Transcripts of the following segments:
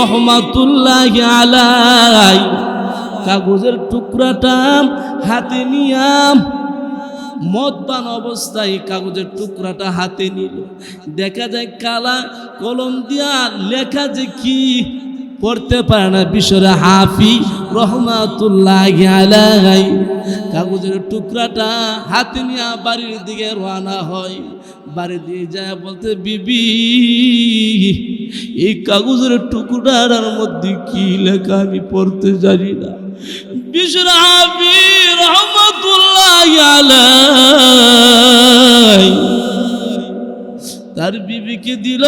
রহমাতুল্লাহ আলাই কাগজের টুকরাটা হাতে নিয়াম মদবান অবস্থায় কাগজের টুকরাটা হাতে নিল। দেখা যায় কালা কলম দিয়া লেখা যে কি পড়তে পারে না বিশ্বরে হাফি রহমাতুল্লাহ আলাই কাগজের টুকরাটা হাতে নিয়ে বাড়ির দিকে রওনা হয়। বাড়ি দিয়ে যায় বলতে, বিবি, এই কাগজের টুকরার মধ্যে কি লেখা আমি পড়তে জানি না। বিশ্বর রহমতুল্লাহ তার বিবিকে দিল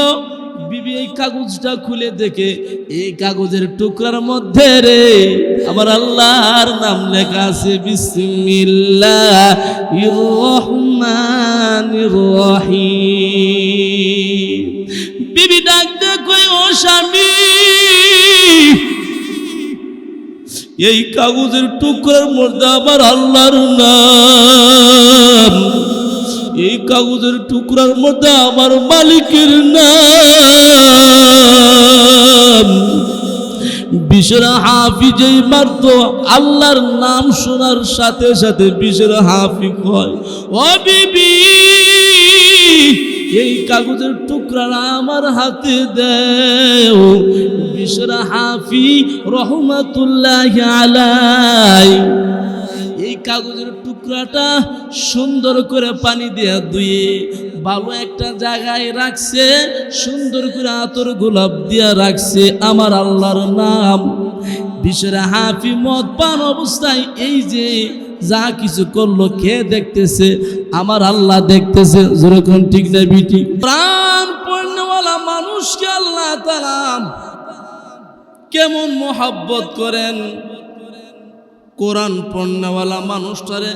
এই কাগজটা খুলে দেখে, এই কাগজের টুকরার মধ্যে রে, আমার আল্লাহর নাম লেখা আছে বিসমিল্লাহ বিবি ডাক দেখো ও স্বামী, এই কাগজের টুকরার মধ্যে আমার আল্লাহর নাম এই কাগজের টুকরার মধ্যে আমার মালিকের নাম। বিশের হাফিজেই মারত, আল্লাহর নাম শোনার সাথে সাথে বিশের হাফিজ হয়। ও বিবি, এই কাগজের টুকরাটা আমার হাতে দেও। বিশের হাফি রহমাতুল্লাহ আলাই এই কাগজের টুকরাটা সুন্দর করে পানি দিয়ে ধুয়ে ভালো একটা জায়গায় রাখছে, সুন্দর করে আতর গোলাপ দিয়া রাখছে আমার আল্লাহর নাম। বিশ্বের হাফি মদ পান অবস্থায় এই যে যা কিছু করল কে দেখতেছে, আমার আল্লাহ দেখতেছে যেরকম ঠিক না বিটি? প্রাণ পণ্যওয়ালা মানুষকে আল্লাহ তালা কেমন মোহাব্বত করেন। কোরআন পণ্যওয়ালা মানুষটারে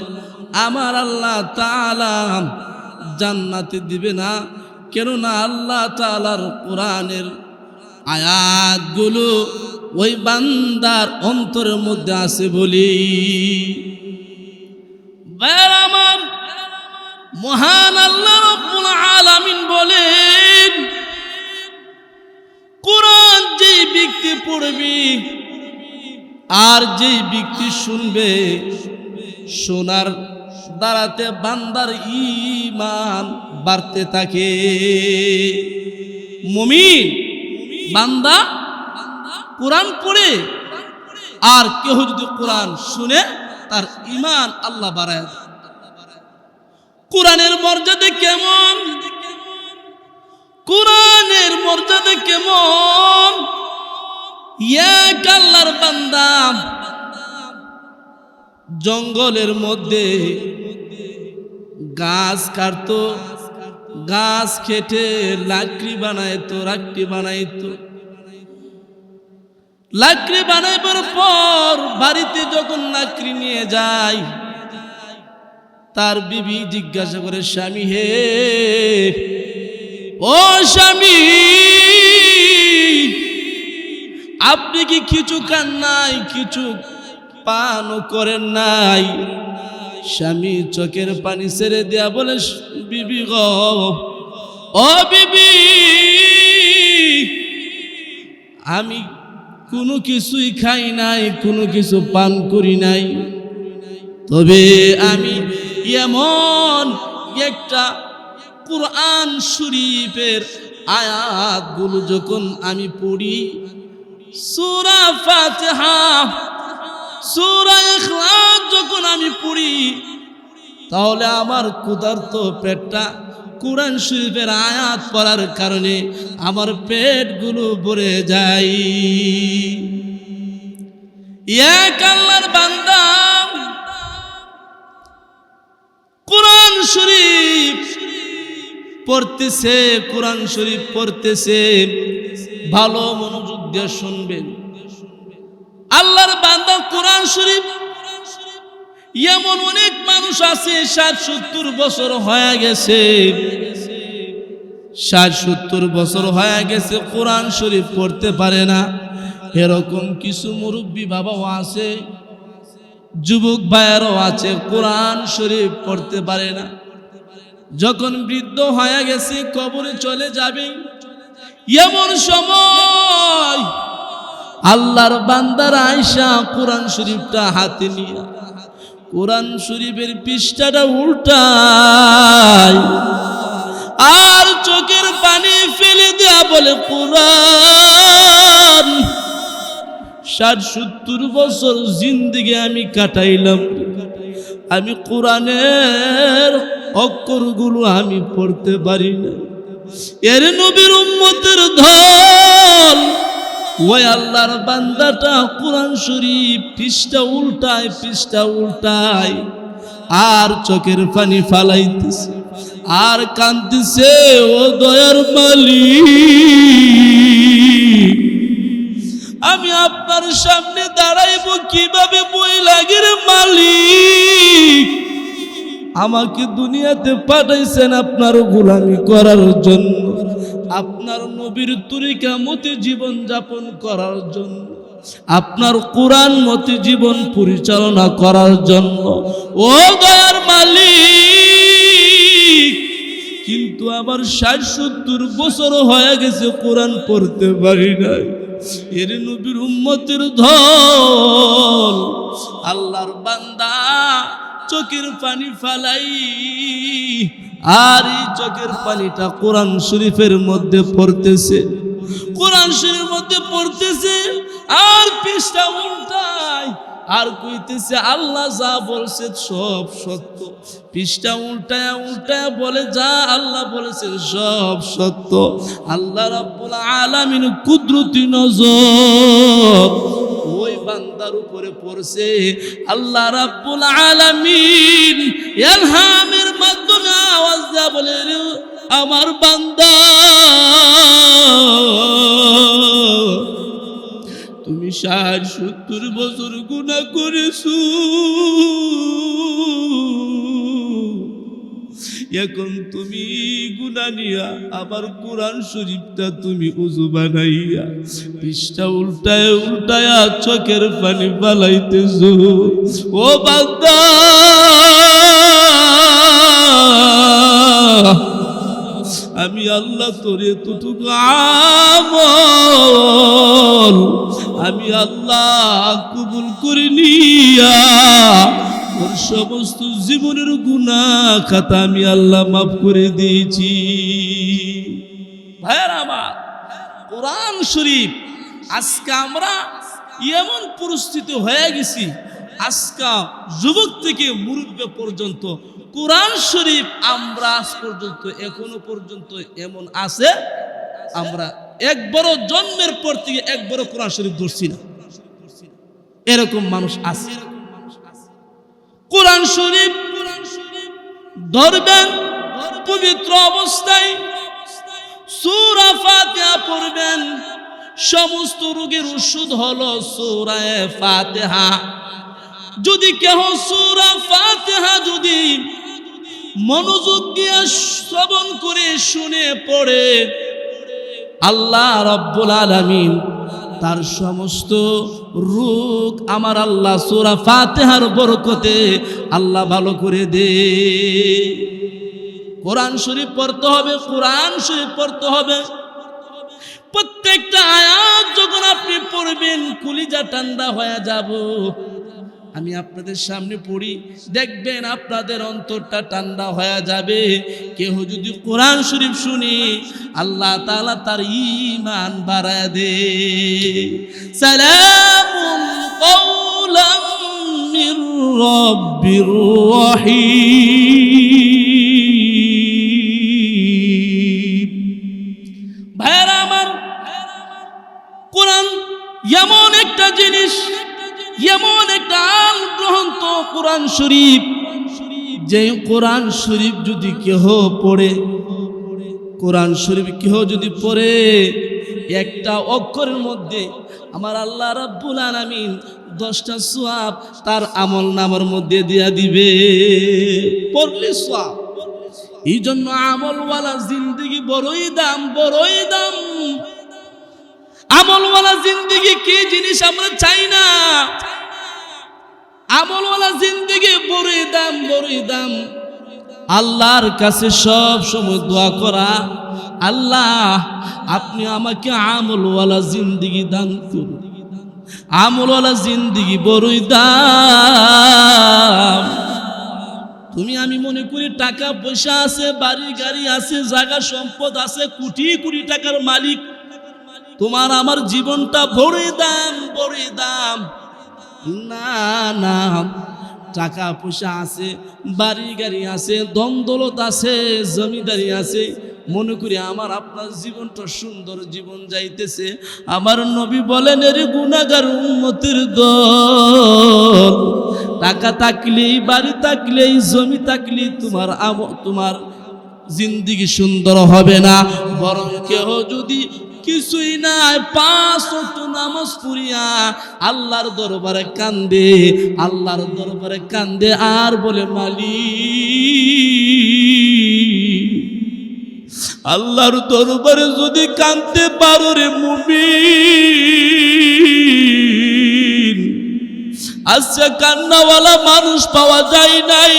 আমার আল্লাহ তাআলা জান্নাতে দিবে না। কেননা আল্লাহ তাআলার কোরআনের আয়াতগুলো ওই বান্দার অন্তরের মধ্যে আছে বলি। আমার মহান আল্লাহ আলামিন বলেন, কোরআন যে ব্যক্তি পড়বি আর যেই ব্যক্তি শুনবে, শোনার দ্বারাতে বান্দার ইমান বাড়তে থাকে। মমিন, বান্দা কোরআন পড়ে, আর কেউ যদি কোরআন শুনে, তার ইমান আল্লাহ বাড়ায় কোরআনের মর্যাদা কেমন? কোরআনের মর্যাদা কেমন? আল্লাহর জঙ্গলের মধ্যে গাছ কাটতো, গাছ কেটে লাকড়ি বানাইতো লাকড়ি বানাইতো। লাকড়ি বানাইবার পর বাড়িতে যখন লাকড়ি নিয়ে যায়, তার বিবি জিজ্ঞাসা করে, স্বামী হে, ও স্বামী আপনি কি কিছু খান নাই, কিছু পানও করেন নাই? স্বামী চোখের পানি ছেড়ে দেয়া বলে, বিবি গ, ও বিবি, আমি কোনো কিছুই খাই নাই, কোনো কিছু পান করি নাই। তবে আমি এমন একটা কোরআন শরীফের আয়াতগুলো যখন আমি পড়ি সূরা ফাতিহা। সূরা ইখলাস যখন আমি পড়ি, তাহলে আমার ক্ষুধার্ত পেটটা কোরআন শরীফের আয়াত পড়ার কারণে আমার পেটগুলো ভরে যায়। এক আল্লাহর বান্দা কোরআন শরীফ পড়তেছে, কোরআন শরীফ পড়তেছে, ভালো মনোযোগ দিয়ে শুনবেন। আল্লাহর বান্দা কোরআন শরীফ, এমন অনেক মানুষ আছে ষাট সত্তর বছর হয়ে গেছে। ষাট সত্তর বছর হয়ে গেছে, কোরআন শরীফ পড়তে পারে না। এরকম কিছু মুরব্বী বাবাও আছে, যুবক ভাইয়েরও আছে, কোরআন শরীফ পড়তে পারে না। যখন বৃদ্ধ হয়ে গেছে, কবরে চলে যাবে। এমন সময় আল্লাহর বান্দার আয়সা কোরআন শরীফটা হাতে নিয়ে কোরআন শরীফের পৃষ্ঠাটা উল্টায় আর চোখের পানি ফেলে দেয়া বলে কোরআন ষাট সত্তর বছর জিন্দিগি আমি কাটাইলাম আমি কোরআনের অক্ষরগুলো আমি পড়তে পারি না। এর নবীর উম্মতের ধল ওই আল্লাহর বান্দাটা কোরআন শরীফ পৃষ্ঠা উল্টায় পৃষ্ঠা উল্টায়। আর চোখের পানি ফালাইতেছে, আর কান্দিছে ও দয়ার মালি আমি আপনার সামনে দাঁড়াইব কীভাবে বই লাগের মালিক? আমাকে দুনিয়াতে পাঠাইছেন আপনার গোলামি করার জন্য। আপনার নবীর তরিকা মতে জীবন যাপন করার জন্য। আপনার কোরআন মতে জীবন পরিচালনা করার জন্য। ও দয়ার মালিক, কিন্তু আমার ষাট সত্তর বছর হয়ে গেছে কোরআন পড়তে পারি নাই। এর নবীর উম্মতের ধল আল্লাহর বান্দা চোখের পানি ফালাই। আর এই চোখের পানিটা কোরআন শরীফের মধ্যে পড়তেছে। কোরআন শরীফের মধ্যে পড়তেছে, আর পৃষ্ঠা উল্টায়। আর কইতেছে, আল্লাহ যা বলছে সব সত্য। পৃষ্ঠা উল্টায় উল্টায় বলে, যা আল্লাহ বলেছে সব সত্য। আল্লাহ রাব্বুল আলামিন কুদরতি নজর। বান্দার উপরে পড়ছে, আল্লাহ রাব্বুল আলামিন ইলহামের মাধ্যমে আওয়াজ দেয়া বলে "রে আমার বান্দা, তুমি ষাট সত্তর বছর গুণা করেছ। এখন তুমি গুণা নিয়া আবার কোরআন শরীফটা তুমি উজু বানাইয়া পৃষ্ঠা উল্টায় উল্টায়া চোখের পানি পালাইতেছ ও বান্দা! আমি আল্লাহ তোরে তুটুকু আমল, আমি আল্লাহ কবুল করে নিয়া তোর সমস্ত জীবনের গুণা খাতা আমি আল্লাহ মাফ করে দিয়েছি। ভাইয়ার আমার, কোরআন শরীফ, আজকে আমরা এমন পরিস্থিতি হয়ে গেছি, আজকা যুবক থেকে মুরব্বী পর্যন্ত কোরআন শরীফ আমরা আজ পর্যন্ত, এখনও পর্যন্ত এমন আছে, আমরা একবারও জন্মের পর থেকে একবারও কোরআন শরীফ ধরছি না। এরকম মানুষ আছে। কোরআন শরীফ শরীফ ধরবেন পবিত্র অবস্থায়। সূরা ফাতিহা পড়বেন। সমস্ত রোগের ওষুধ হলো সূরায়ে ফাতিহা। যদি কেহ সূরা ফাতিহা যদি মনোযোগ দিয়ে শ্রবণ করে শুনে পড়ে, আল্লাহ রব্বুল আলামিন তার সমস্ত রোগ আমার আল্লাহ সোরা ফাতেহার বরকতে আল্লাহ ভালো করে দে। কোরআন শরীফ পড়তে হবে, কোরআন শরীফ পড়তে হবে। প্রত্যেকটা আয়াত যখন আপনি পড়বেন, কুলিজা ঠান্ডা হয়ে যাব। আমি আপনাদের সামনে পড়ি, দেখবেন আপনাদের অন্তরটা ঠান্ডা হয়ে যাবে। কেহ যদি কোরআন শরীফ শুনি, আল্লাহ তালা তার ইমান বাড়া দে। রাব্বির রহিম। শরীফ, যে কোরআন শরীফ যদি কেহ পড়ে, কোরআন শরীফ কেহ যদি পড়ে, একটা অক্ষরের মধ্যে আমার আল্লাহ রাব্বুল আলামিন দশটা সোয়াব তার আমল নামার মধ্যে দিয়া দিবে। পড়লে সোয়াব। এই জন্য আমলওয়ালা জিন্দগি বড়ই দাম বড়ই দাম। আমলওয়ালা জিন্দগি কি জিনিস আমরা চাই না? আমলওয়ালা জিন্দগি, বড়ই দাম বড়ই দাম। আল্লাহর কাছে সব সময় দোয়া করা, আল্লাহ, আপনি আমাকে আমলওয়ালা জিন্দগি দান করুন। আমলওয়ালা জিন্দিগি বড়ই দাম। তুমি, আমি মনে করি টাকা পয়সা আছে, বাড়ি গাড়ি আছে, জায়গা সম্পদ আছে, কোটি কোটি টাকার মালিক। তোমার আমার জীবনটা বড়ই দাম বড়ই দাম। না না। টাকা পয়সা আছে বাড়ি গাড়ি আছে দ্বন্দ্বলত আছে, জমিদারি আছে। মনে করি আমার আপনার জীবনটা সুন্দর জীবন যাইতেছে। আমার নবী বলেন, এর গুণাগার উন্নতির দল। টাকা থাকলেই, বাড়ি থাকলেই, জমি থাকলেই তোমার তোমার জিন্দিগি সুন্দর হবে না। বরং কেহ যদি কিছুই নাই, পাঁচ নামাজ পড়িয়া আল্লাহর দরবারে কান্দে, আল্লাহর দরবারে কান্দে আর বলে মালি আল্লাহর দরবারে যদি কানতে পারো রে মুমি আচ্ছা কান্নাওয়ালা মানুষ পাওয়া যায় নাই।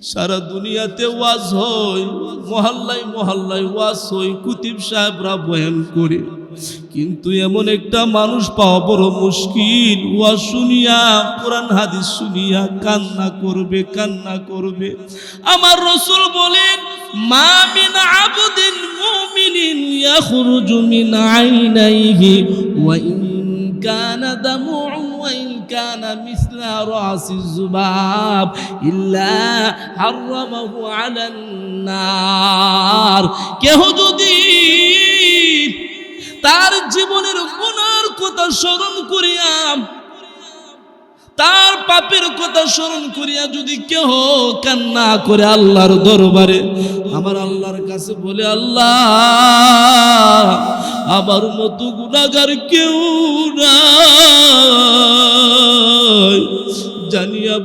সারা দুনিয়াতে ওয়াজ হয় মহল্লাই মহল্লাই ওয়াজ হয়, কুতিব সাহেবরা বয়ান করে। কিন্তু এমন একটা মানুষ পাওয়া বড় মুশকিল। ওয়া শুনিয়া, কোরআন, হাদিস শুনিয়া কান্না করবে কান্না করবে। আমার রসুল বলেন, মা মিন আবদিন মুমিনিন ইয়াখরুজু মিন আইনাইহি, ওয়া ইন কানা দামুউ, ওয়া ইন কানা মিস مثل رأس الذباب إلا حرمه على النار কেহ যদি তার জীবনের গুনার কথা স্মরণ করিয়া তার পাপের কথা স্মরণ করিয়া যদি কেহ কান্না করে আল্লাহর দরবারে আমার আল্লাহর কাছে বলে আল্লাহ আমার মতো গুণাগার কেউ নাই জানিয়া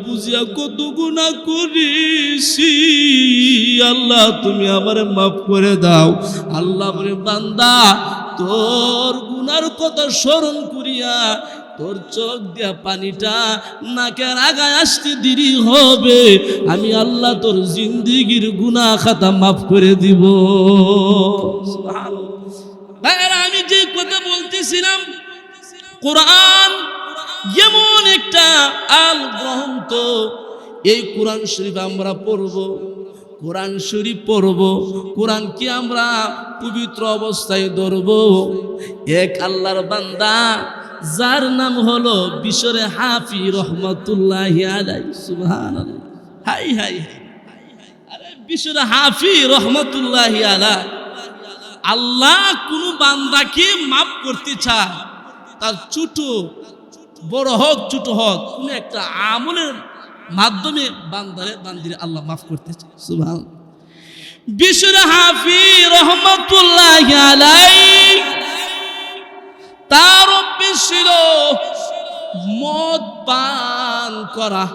বুঝিয়া কত গুণা করিছি। আল্লাহ, তুমি আমারে মাফ করে দাও। আল্লাহ বলে, বান্দা, তোর গুনার কথা স্মরণ করিয়া তোর চোখ দিয়া পানিটা নাকের আগায় আসতে দেরি হবে। আমি আল্লাহ তোর জিন্দিগির গুনাহ খাতা মাফ করে দিব। আমি যে কথা বলতেছিলাম, কোরআন যেমন একটা আল গ্রন্থ, এই কোরআন শরীফ আমরা পড়ব, কোরআন শরীফ পড়ব, কোরআন কি আমরা পবিত্র অবস্থায় ধরব? এক আল্লাহর বান্দা, যার নাম হলো বিশরে হাফি রহমতুল্লাহ আলাই সুবহান হাই হাই আরে বিশরে হাফি রহমতুল্লাহ আল্লাহ কোন বান্দাকে মাফ করতে চায়, তার ছোট বড় হোক, ছোট হোক, কোন একটা আমলের মাধ্যমে বান্দারে, বান্দিরে আল্লাহ মাফ করতে চায় সুবহান। বিশর হাফি রহমতুল্লাহ আলাই। তার অভ্যেস ছিল মদ পান করা।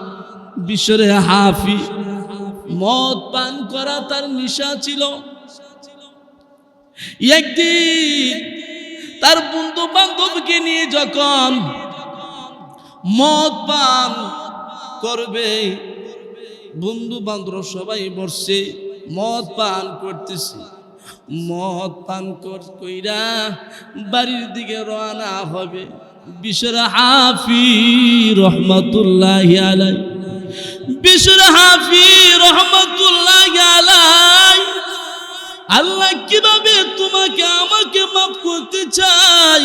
বিশরে হাফি মদ পান করা তার নিশা ছিল। একদিন তার বন্ধু বান্ধবকে নিয়ে যখন মদ পান করবে। বন্ধু বান্ধব সবাই বসছে, মদ পান করতেছে। মদ পান কইরা বাড়ির দিকে রওনা হবে। বিশর হাফি রহমতুল্লাহ আলাই বিশর হাফি রহমতুল্লাহ আলাই আল্লাহ কীভাবে তোমাকে, আমাকে মাফ করতে চাই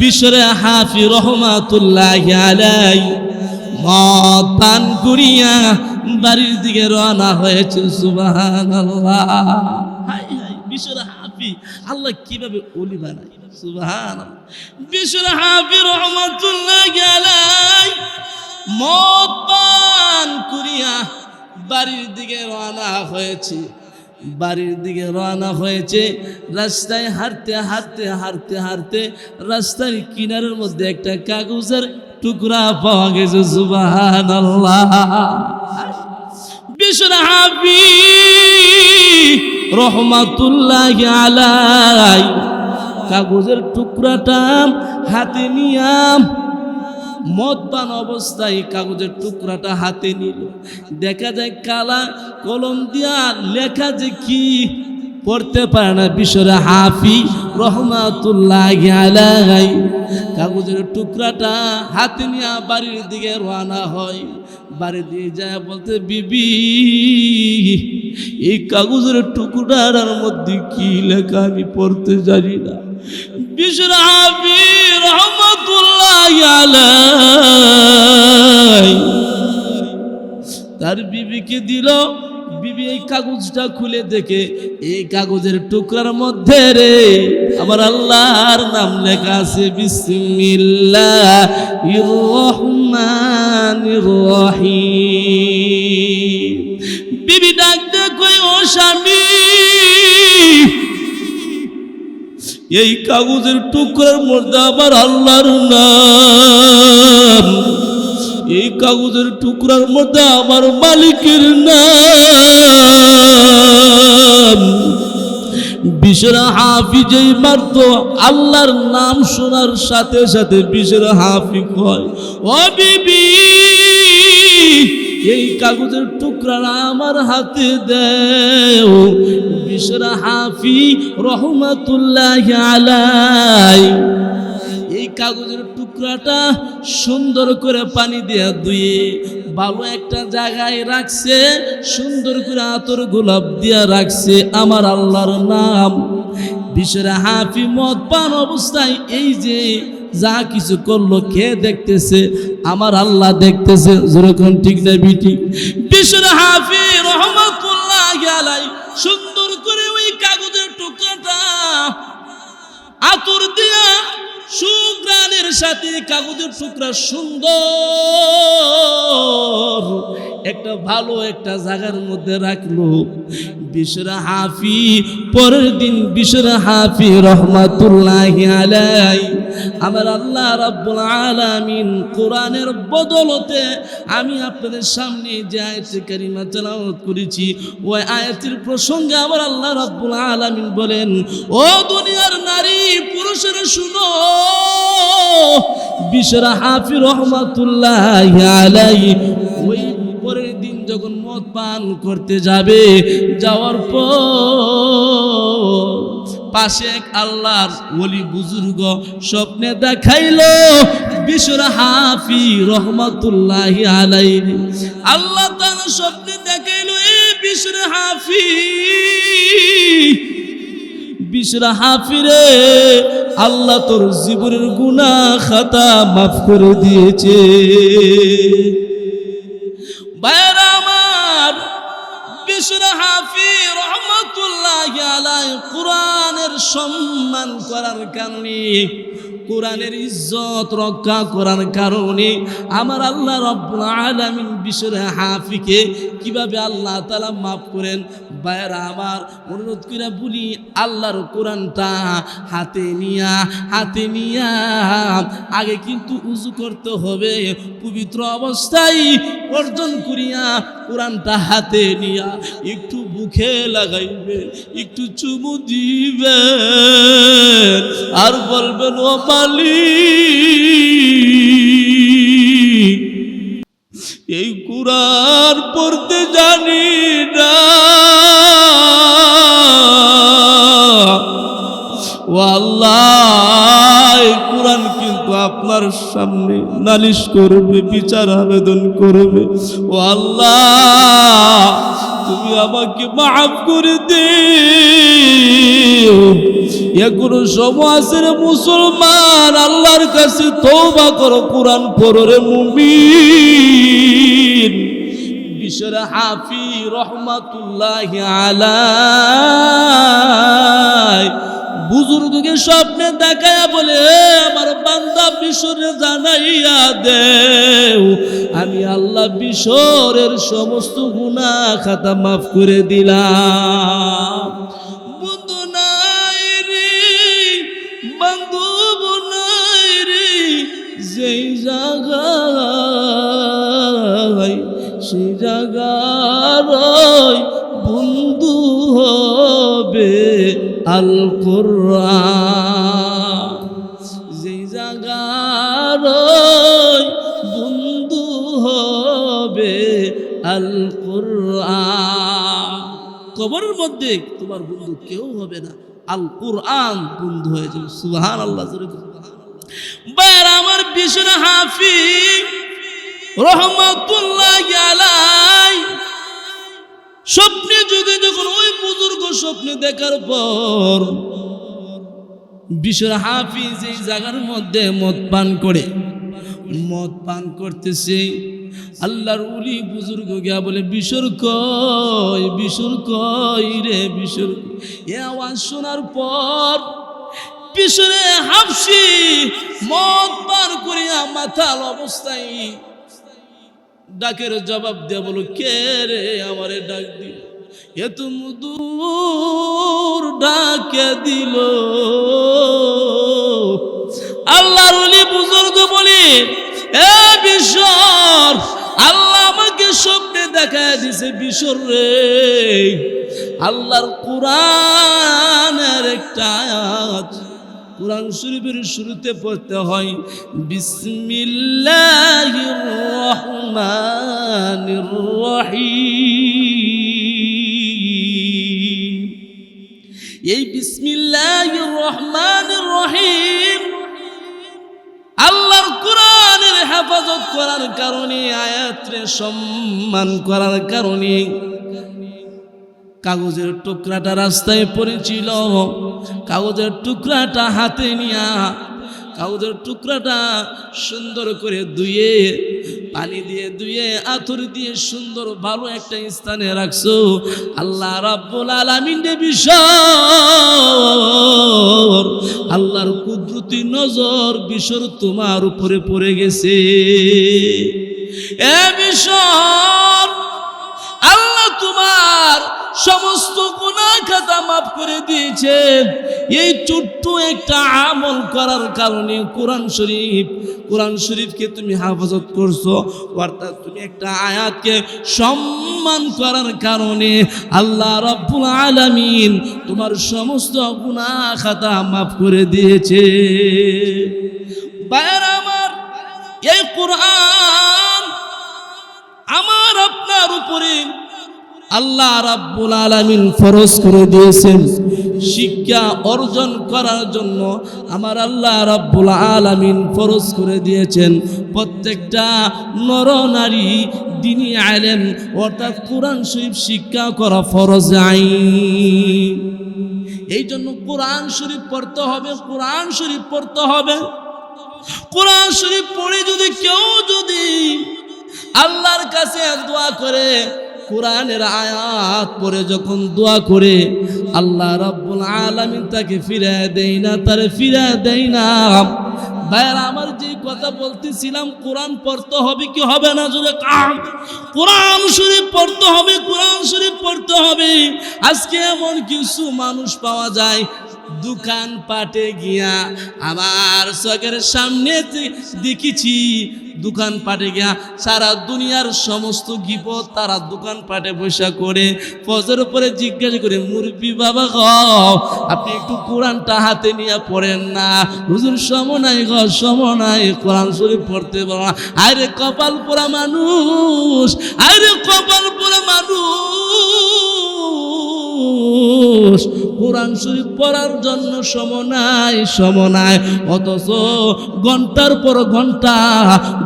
বিশরে হাফি রহমাতুল্লাহ আলাই। মদ পান করিয়া বাড়ির দিকে রওনা হয়েছে সুবাহান বিশরে হাফি। আল্লাহ কীভাবে অলি বানায় সুবাহান বিশরে হাফি রহমাতুল্লাহ আলাই। মদ পান করিয়া বাড়ির দিকে রওনা হয়েছে। বাড়ির দিকে রওনা হয়েছে। রাস্তায় হাঁটতে হাঁটতে হাঁটতে হাঁটতে রাস্তার কিনারের মধ্যে একটা কাগজের টুকরা পাওয়া গেছে সুবাহান বিশ্বরাহাবি রহমাতুল্লাহ আলাই কাগজের টুকরাটা হাতে নিয়াম মদপান অবস্থায় কাগজের টুকরাটা হাতে নিল। দেখা যায় কালা কলম দিয়া লেখা যে কি পড়তে পারে না, বিশ্বর হাফি রহমাতুল্লাহ কাগজের টুকরাটা হাতে নিয়ে বাড়ির দিকে রওনা হয়। বাড়ি দিয়ে যায় বলতে, বিবি, এই কাগজের টুকরাটার মধ্যে কি লেখা আমি পড়তে জানি না। বিশ্বর হাফি রহমাতুল্লাহ তার বিবিকে দিল, বিবি এই কাগজটা খুলে দেখে, এই কাগজের টুকরার মধ্যে রে, আমার আল্লাহর নাম লেখা আছে বিসমিল্লাহ রহমানির রহিম। বিবি ডাক দেখো, ও স্বামী এই কাগজের টুকরার মধ্যে আমার আল্লাহর নাম। এই কাগজের টুকরার মধ্যে আমার মালিকের নাম। বিশরা হাফিজেই মারত আল্লাহর নাম শোনার সাথে সাথে বিশরা হাফি কয় ও বিবি! এই কাগজের টুকরা আমার হাতে দেও। বিশরা রহমাতুল্লাহ আলাই। এই কাগজের টুকরাটা সুন্দর করে পানি দিয়ে ধুয়ে ভালো একটা জায়গায় রাখছে, সুন্দর করে আতর গোলাপ দিয়া রাখছে আমার আল্লাহর নাম। বিশরা হাফি মদ পান অবস্থায় এই যে যা কিছু করল, কে দেখতেছে? আমার আল্লাহ দেখতেছে। যেরকম ঠিক না বিটি? বিশরা হাফি রহমতুল্লাহ সুন্দর করে ওই কাগজের টুকরাটা আতর দিয়া সুগ্রানের সাথে, কাগজের টুকরা সুন্দর। একটা ভালো একটা জায়গার মধ্যে রাখল। বিশরা হাফি, পরের দিন বিশরা হাফি রহমাতুল্লাহ আলাই আমার আল্লাহ রাব্বুল আলামিন কোরআনের বদলতে আমি আপনাদের সামনে যে আয়াতের কারিমা তেলাওয়াত করেছি, ওই আয়াতের প্রসঙ্গে আমার আল্লাহ রাব্বুল আলামিন বলেন, ও দুনিয়ার নারী, পুরুষের শুনো বিশরা হাফি রহমাতুল্লাহ আলাই ওই পরের দিন যখন মদ পান করতে যাবে, যাওয়ার পর পাশে এক আল্লাহর ওলি বুজুর্গ স্বপ্নে দেখাইল, বিশর হাফি রহমতুল্লাহ আলাই আল্লাহ তার স্বপ্নে দেখাইল, এ বিশর হাফি বিশরা হাফিরে আল্লাহ তোর জীবনের গুনা খাতা মাফ করে দিয়েছে। ভাইরা আমার বিশরা হাফি রহমতুল্লাহ কোরআনের সম্মান করার কারণে, কোরআনের ইজ্জত রক্ষা করার কারণে আমার আল্লাহ রব্বুল বিশরা হাফিকে কীভাবে আল্লাহ তাআলা মাফ করেন? ভাইরা আমার অনুরোধ করে বলি, আল্লাহর কোরআনটা হাতে নিয়া হাতে নিয়া, আগে কিন্তু উজু করতে হবে, পবিত্র অবস্থায় অর্জন করিয়া কোরআনটা হাতে নিয়া, একটু বুকে লাগাইবে, একটু চুমু দিবে। আর বলবেন, ও মালিক, এই কুরআন পড়তে জানি না। এই কোরআন কিন্তু আপনার সামনে নালিশ করবে, বিচার আবেদন করবে। ও আল্লাহ তুমি আমাকে মাফ করে দে এখনও সমাজের মুসলমান আল্লাহর কাছে তৌবা করো, কোরআন পড়ো রে মুমিন। বিশর হাফি রহমাতুল্লাহ আলাই বুজুর্গকে স্বপ্নে দেখায় বলে আমার বান্দা বিশরে জানাইয়া দেও। আমি আল্লাহ বিশরের সমস্ত গুনাহ খাতা মাফ করে দিলাম। বন্ধু নাই রে যেই সেই জায়গার আল কোরআন যেই জায়গার বন্ধু হবে আল কোরআন কবরের মধ্যে তোমার বন্ধু কেউ হবে না। আল কোরআন বন্ধু হয়ে যাবে। সুহান আল্লাহ বার আমার বিষ্ণু হাফি রহমাতুল্লাহ আলাই স্বপ্নে যুগে যখন ওই বুজুর্গ স্বপ্নে দেখার পর বিশ্বর হাফিজ এই জায়গার মধ্যে মদ পান করে, মদ পান করতেছে। আল্লাহর উলি বুজুর্গ গিয়া বলে, বিশ্বর কই বিশ্বর কই রে বিশ্বর? এ আওয়াজ শোনার পর পিছনে হাফসি মদ পান করিয়া মাথাল অবস্থায় ডাকের জবাব দেয়া বলো, কে রে আমারে ডাক দিল? এত মুদুর ডাকে দিল। আল্লাহর বুজুর্গ বলি, এ বিশ্বর আল্লাহ আমাকে স্বপ্নে দেখা দিছে বিশ্বর রে। আল্লাহর কোরআনের একটা আয়াত কোরআন শরীফের শুরুতে পড়তে হয়, বিসমিল্লাহির রহমানির রহিম। এই বিসমিল্লাহির রহমানির রহিম। আল্লাহর কোরআনের হেফাজত করার কারণে, আয়াতরে সম্মান করার কারণে কাগজের টুকরাটা রাস্তায় পড়েছিল। কাগজের টুকরাটা হাতে নিয়া, কাগজের টুকরাটা সুন্দর করে ধুয়ে, পানি দিয়ে ধুয়ে আথর দিয়ে সুন্দর ভালো একটা স্থানে রাখছো। আল্লাহ রাব্বুল আলামিন বিশর। আল্লাহর কুদরতি নজর বিশর তোমার উপরে পড়ে গেছে। এ বিশর, আল্লাহ তোমার সমস্ত গুনাহ খাতা মাফ করে দিয়েছেন। এই ছোট্ট একটা আমল করার কারণে কোরআন শরীফ, কোরআন শরীফকে তুমি হেফাজত করছ, অর্থাৎ তুমি একটা আয়াতকে সম্মান করার কারণে আল্লাহ রব্বুল আলামিন তোমার সমস্ত গুনাহ খাতা মাফ করে দিয়েছে। বায়ার আমার, এই কোরআন আমার আপনার উপরে আল্লাহ রাব্বুল আলামিন ফরজ করে দিয়েছেন। শিক্ষা অর্জন করার জন্য আমার আল্লাহ রাব্বুল আলামিন ফরজ করে দিয়েছেন। প্রত্যেকটা নর নারী দিনী আলেম, অর্থাৎ কোরআন শরীফ শিক্ষা করা ফরজ আইন। এই জন্য কোরআন শরীফ পড়তে হবে, কোরআন শরীফ পড়তে হবে। কোরআন শরীফ পড়ে যদি কেউ যদি আল্লাহর কাছে দোয়া করে কোরআনের আয়াত পরে যখন দোয়া করে, আল্লাহ রাব্বুল আলামিন তাকে ফিরায় দেয় না, তার ফিরায় দেয় না। ভাইয়ার, আমার যে কথা বলতেছিলাম, কোরআন পড়তে হবে কি হবে না? যদি কোরআন শরীফ পড়তে হবে, কোরআন শরীফ পড়তে হবে। আজকে এমন কিছু মানুষ পাওয়া যায় দোকান পাটে গিয়া আমার চোখের সামনে দেখেছি, দোকান পাটে গিয়া সারা দুনিয়ার সমস্ত গিপত তারা দোকান পাটে বসা করে। ফজর উপরে জিজ্ঞাসা করে, মুরব্বী বাবা আপনি একটু কোরআনটা হাতে নিয়ে পড়েন না। হুজুর সম নাই গ সম নাই, কোরআন শরীফ পড়তে পারো না। আরে কপাল পোড়া মানুষ আরে কপাল পোড়া মানুষ কোরআন শরীফ পড়ার জন্য সমনায় সমনায়। অথচ ঘণ্টার পর ঘণ্টা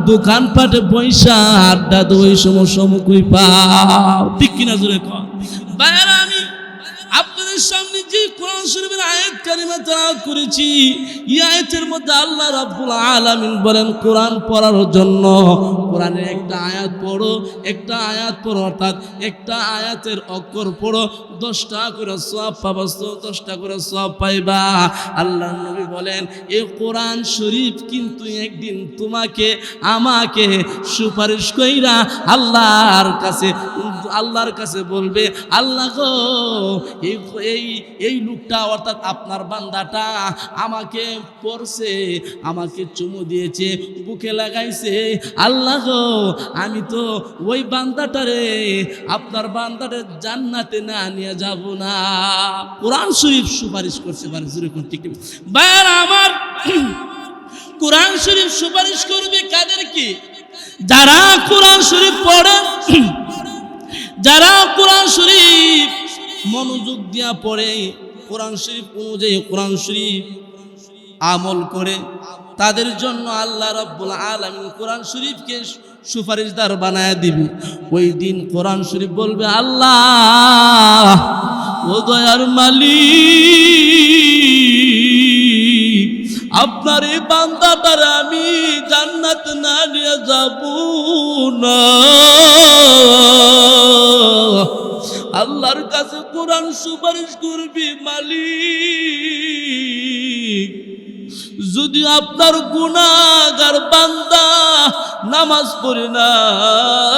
দোকানপাটে পয়সা আড্ডা দই ওই সময় সমকুই পা ঠিক কিনা জুড়ে বাইরে আমি আপনাদের সামনে যে কোরআন শরীফের আয়াত কারিমা তেলাওয়াত করেছি, এই আয়াতের মধ্যে আল্লাহ রাব্বুল আলামিন বলেন, কোরআন পড়ার জন্য কোরআনের একটা আয়াত পড়ো, একটা আয়াত পড়ো, অর্থাৎ একটা আয়াতের অক্ষর পড়ো, দশটা করে সব পাবা, দশটা করে সব পাইবা। আল্লাহ নবী বলেন এই কোরআন শরীফ কিন্তু একদিন তোমাকে, আমাকে সুপারিশ কইরা আল্লাহর কাছে আল্লাহর কাছে বলবে, আল্লাহ গো, এই এই লোকটা অর্থাৎ আপনার বান্দাটা আমাকে পড়ছে আমাকে চুমু দিয়েছে, বুকে লাগাইছে। আল্লাহ গো, আমি তো ওই বান্দাটারে, আপনার বান্দারে জান্নাতে না নিয়ে যাব না। কোরআন শরীফ সুপারিশ করতে পারে ঠিক বাইর আমার, কোরআন শরীফ সুপারিশ করবে কাদের কি? যারা কোরআন শরীফ পড়ে যারা কোরআন শরীফ মনোযোগ দিয়া পড়ে, কোরআন শরীফ অনুযায়ী কোরআন শরীফ আমল করে, তাদের জন্য আল্লাহ রব্বুল আলমিন কোরআন শরীফকে সুপারিশদার বানায় দিবে। ওই দিন কোরআন শরীফ বলবে, আল্লাহ, ও দয়ার মালিক, আপনার এই বান্দাটার আমি জান্নাত না নিয়ে যাব না। আল্লাহর কাছে কোরআন সুপারিশ করবি, মালিক। যদি আপনার গুণাগার বান্দা নামাজ পড়ে নাই,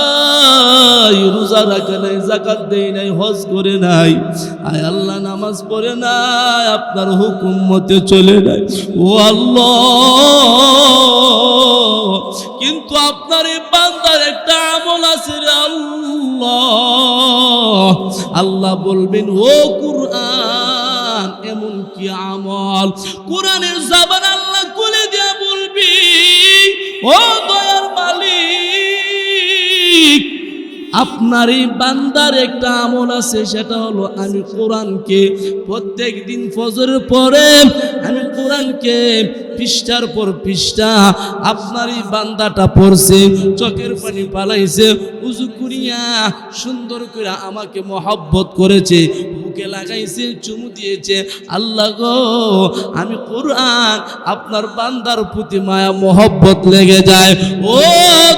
রোজা রাখে নাই জাকাত দেয় নাই, হজ করে নাই, আয় আল্লাহ নামাজ পড়ে নাই, আপনার হুকুম মতে চলে নাই ও আল্লাহ, কিন্তু আপনার এই বান্দার একটা আমল আছে রে আল্লাহ। আল্লাহ বলবেন, ও কুরআন, এমন কি আমল? কোরআনের জাবান আল্লাহ খুলে দিয়া বলবি, ও দয়ার মালিক, আপনার এই বান্দার একটা আমল আছে, সেটা হলো আমি কোরআনকে প্রত্যেক দিন ফজরের পরে আমি কোরআনকে পৃষ্ঠার পর পৃষ্ঠা আপনার এই বান্দাটা পড়ছে, চোখের পানি পালাইছে, উজু করিয়া সুন্দর করে আমাকে মহব্বত করেছে, বুকে লাগাইছে, চুমু দিয়েছে, আল্লাহ গো, আমি কোরআন আপনার বান্দার প্রতি মায়া, মহব্বত লেগে যায়, ও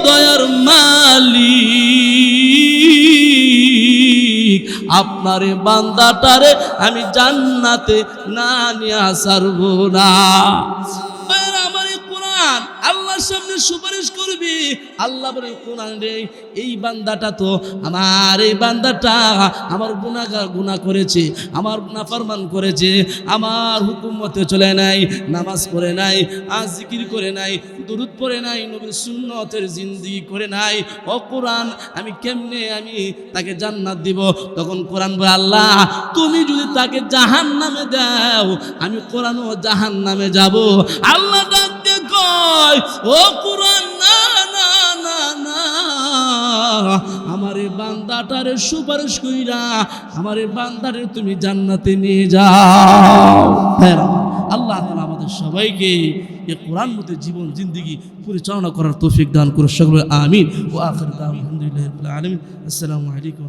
দয়ার মালিক। আপনার বান্দাটারে আমি জান্নাতে না নিয়ে আসারব না। আমার কোরআন আল্লাহর সামনে সুপারিশ করবি। আল্লাহ বলে, কোরআন রে, এই বান্দাটা তো আমার, এই বান্দাটা আমার গুণাগার গুণা করেছে, আমার নাফরমান করেছে, আমার হুকুম মতে চলে নাই, নামাজ পড়ে নাই, আজ জিকির করে নাই, দুরুদ পড়ে নাই, নবীর সুন্নতের জিন্দিগি করে নাই। ও কোরআন, আমি কেমনে আমি তাকে জান্নাত দিব? তখন কোরআন বলে, আল্লাহ, তুমি যদি তাকে জাহান নামে দাও, আমি কোরআন ও জাহান নামে যাব। আল্লাহ আমার বান্দাটারে সুপারিশ কইরা, আমার বান্দারে তুমি জান্নাতে নিয়ে যাও। হ্যাঁ আল্লাহ তাআলা আমাদের সবাইকে এই কোরআন মতে জীবন, জিন্দিগি পরিচালনা করার তৌফিক দান করে সকলে, আমিন। ও আখির আলহামদুলিল্লাহি আলামিন। আসসালামু আলাইকুম